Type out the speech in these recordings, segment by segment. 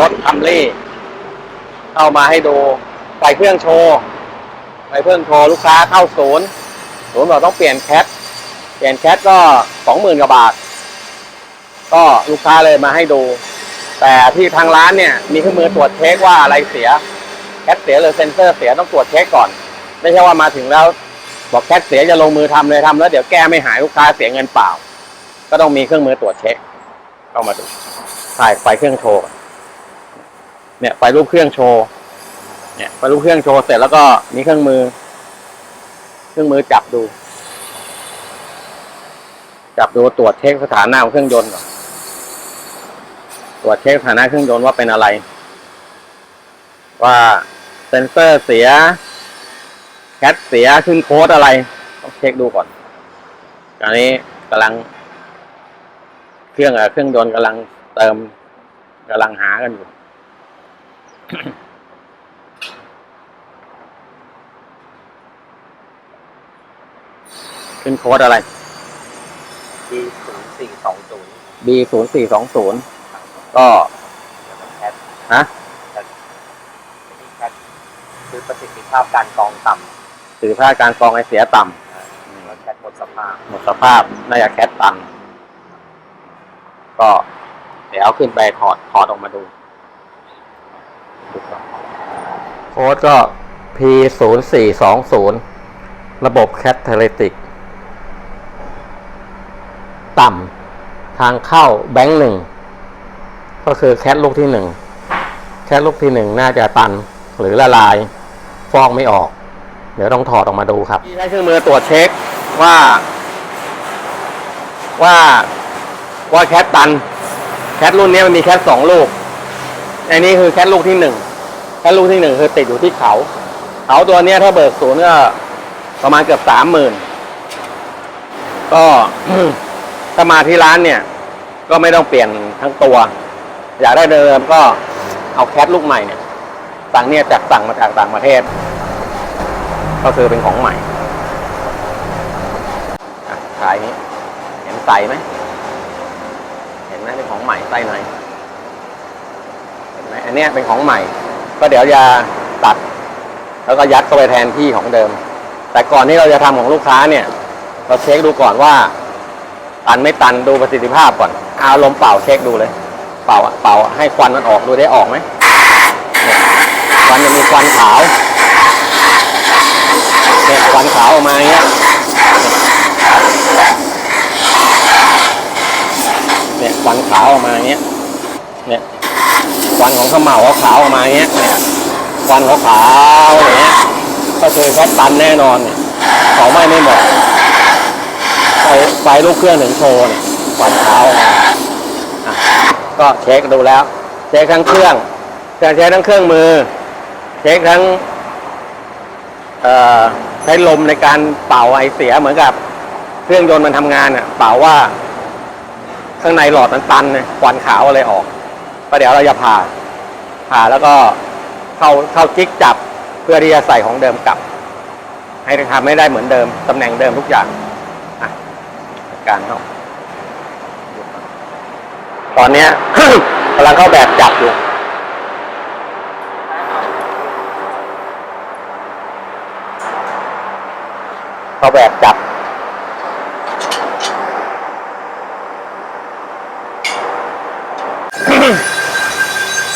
รถทัมเล่เข้ามาให้ดูใส่เครื่องโชว์ใส่เครื่องโชว์ลูกค้าเข้าศูนย์ศูนย์บอกต้องเปลี่ยนแคทเปลี่ยนแคทก็สองหมื่นกว่าบาท ก็ลูกค้าเลยมาให้ดู แต่ที่ทางร้านเนี่ยมีเครื่องมือตรวจเช็คว่าอะไรเสียแคทเสียหรือเซนเซอร์เสียต้องตรวจเช็คก่อน ไม่ใช่ว่ามาถึงแล้วบอกแคทเสียจะลงมือทำเลยทำแล้วเดี๋ยวแก้ไม่หายลูกค้าเสียเงินเปล่า ก็ต้องมีเครื่องมือตรวจเช็คเข้ามาดูถ่ายไฟเครื่องโชว์ เนี่ยไฟรูปเครื่องโชว์เนี่ยไฟรูปเครื่องโชว์เสร็จแล้วก็มีเครื่องมือ เครื่องมือจับดู จับดูตรวจเช็คสถานะของเครื่องยนต์ก่อนตรวจเช็คสถานะเครื่องยนต์ว่าเป็นอะไร ว่าเซนเซอร์เสียแคทเสียขึ้นโค้ดอะไรต้องเช็คดูก่อนตอนนี้กำลัง เครื่องกับเครื่องยนต์กำลังเติมกำลังหากันอยู่ ขึ้นโค้ดอะไรดีศูนย์สี่สองศูนย์ B ศูนย์สี่สองศูนย์ก็ แคทฮะที่แคทคือประสิทธิภาพการกรองต่สื่อค่าการกรองไอเสียต่ำแล้วแคทหมดสภาพำหมดสภาพน่าจะแคทตัน ก็ เดี๋ยวเอาขึ้นไปถอดถอดออกมาดู โค้ดก็ P ศูนย์สี่สองศูนย์ระบบแคทเทเลติก ต่ำทางเข้าแบงค์หนึ่ง ก็คือแคทลูกที่หนึ่ง แคทลูกที่หนึ่งน่าจะตันหรือละลาย ฟองไม่ออก เดี๋ยวต้องถอดออกมาดูครับใช้เครื่องมือตรวจเช็คว่า ว่าว่าแคทตัน แคทรุ่นนี้มันมีแคทสองลูกอันนี้คือแคทลูกที่หนึ่ง แคทลูกที่หนึ่งคือติดอยู่ที่เขา เขาตัวเนี้ยถ้าเบิกศูนย์ก็ประมาณเกือบสามหมื่นก็ถ้ามาที่ร้านเนี่ย ก็ไม่ต้องเปลี่ยนทั้งตัว อยากได้เดิมก็เอาแคทลูกใหม่เนี่ย สั่งเนี่ยจากสั่งมาจากต่างประเทศ ก็คือเป็นของใหม่อะขายนี้เห็นใสไหมเห็นไหมเป็นของใหม่ไส้ในเห็นไหมอันนี้เป็นของใหม่ ก็เดี๋ยวจะตัด แล้วก็ยัดเข้าไปแทนที่ของเดิม แต่ก่อนที่เราจะทำของลูกค้าเนี่ย เราเช็คดูก่อนว่า ตันไม่ตันดูประสิทธิภาพก่อนเอาลมเป่าเช็คดูเลย เป่าอะเป่าให้ควันมันออกดูได้ออกไหมควันจะมีควันขาวเนี่ยควันขาวออกมาอย่างเงี้ยเนี่ยควันขาวออกมาอย่างเงี้ย ควันของข้าวเหมาขาวออกมาเงี้ยเนี่ยควันขาวๆอย่างเงี้ยก็คือแค่ตันแน่นอนเนี่ยเขาไหม่ไม่หมดไฟไฟลูกเครื่องถึงโชว์เนี่ยควันขาวออกก็เช็คดูแล้ว เช็คทั้งเครื่องเช็คทั้งเครื่องมือ เช็คทั้งใช้ลมในการเป่าไอเสียเหมือนกับเครื่องยนต์มันทำงานอะเป่าว่า ข้างในหลอดมันตันเนี่ยควันขาวอะไรออก ก็เดี๋ยวเราจะผ่าผ่าแล้วก็เข้าเข้าจิกจับเพื่อที่จะใส่ของเดิมกลับ ให้ทำให้ได้เหมือนเดิมตำแหน่งเดิมทุกอย่างอะการเขาตอนเนี้ยกำลังเข้าแบบจับอยู่เข้าแบบจับ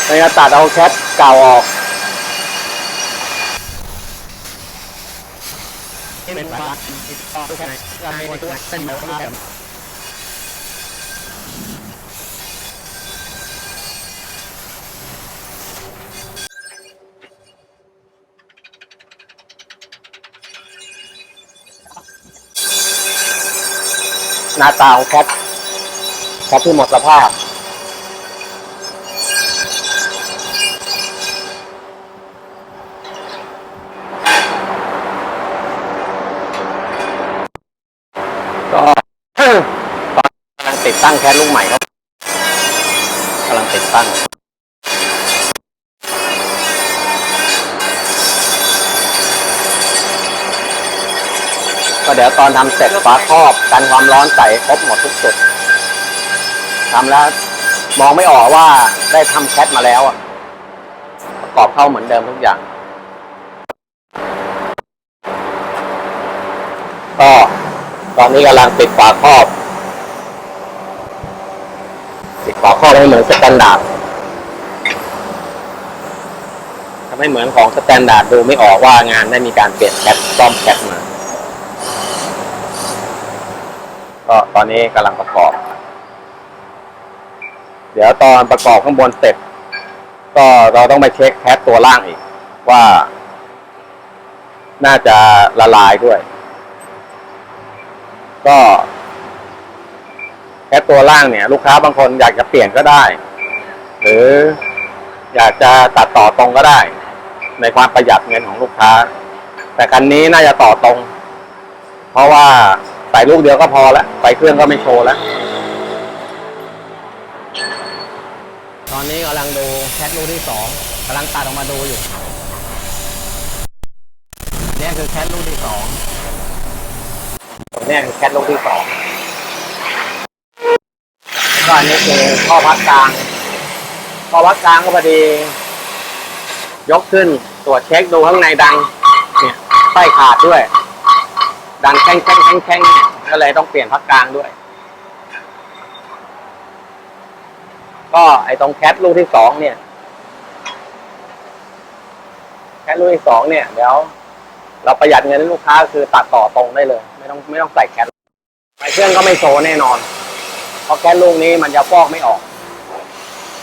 ในกระตัดเอาแคทเก่าออกเป็นวัดต่อแค่ไหนารในตัวเส้นเดียวกันหน้าตาของแคทแคทที่หมดสภาพ ก็ตอนกำลังติดตั้งแคสลูกใหม่ครับกำลังติดตั้งก็เดี๋ยวตอนทำเสร็จฝาครอบกันความร้อนใส่ครบหมดทุกจุดทำแล้วมองไม่ออกว่าได้ทำแคทมาแล้วอะประกอบเข้าเหมือนเดิมทุกอย่าง ก็ ตอนนี้กำลังติดฝาครอบ ติดฝาครอบให้เหมือนสแตนดาร์ดทำให้เหมือนของสแตนดาร์ดดูไม่ออกว่างานได้มีการเปลี่ยนแคทซ่อมแคทมาก็ตอนนี้กำลังประกอบ เดี๋ยวตอนประกอบข้างบนเสร็จ ก็เราต้องไปเช็คแคทตัวล่างอีกว่า น่าจะละลายด้วย ก็แคทตัวล่างเนี่ย ลูกค้าบางคนอยากจะเปลี่ยนก็ได้ หรืออยากจะตัดต่อตรงก็ได้ ในความประหยัดเงินของลูกค้า แต่คันนี้น่าจะต่อตรง เพราะว่าใส่ลูกเดียวก็พอแล้วใส่เครื่องก็ไม่โชว์แล้วตอนนี้กำลังดูแคทลูกที่สองกำลังตัดออกมาดูอยู่นี่คือแคทลูกที่สอง เนี่ยแคทลูกที่สองก็อันนี้คือข้อพักกลางข้อพักกลางก็พอดี ยกขึ้นตรวจเช็คดูข้างในดัง เนี่ยไส้ขาดด้วย ดังแข้งแข้งแข้งแข้งเนี่ยก็เลยต้องเปลี่ยนพักกลางด้วย ก็ไอ้ตรงแคทลูกที่สองเนี่ยแคทลูกที่สองเนี่ยเดี๋ยวเราประหยัดเงินให้ลูกค้าคือตัดต่อตรงได้เลย ไม่ต้องไม่ต้องใส่แคทไปเครื่องก็ไม่โซแน่นอน เพราะแคทลูกนี้มันจะฟอกไม่ออก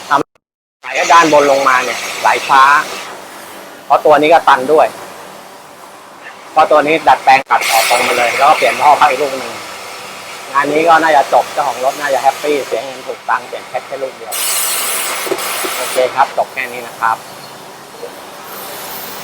ทำไหลด้านบนลงมาเนี่ยไหลช้า เพราะตัวนี้ก็ตันด้วย เพราะตัวนี้ดัดแปลงตัดต่อตรงมาเลย แล้วก็เปลี่ยนท่อพักอีกลูกหนึ่งงานนี้ก็น่าจะจบเจ้าของรถน่าจะแฮปปี้เสียเงินถูกตังค์เปลี่ยนแค่แค่ลูกเดียว โอเคครับจบแค่นี้นะครับ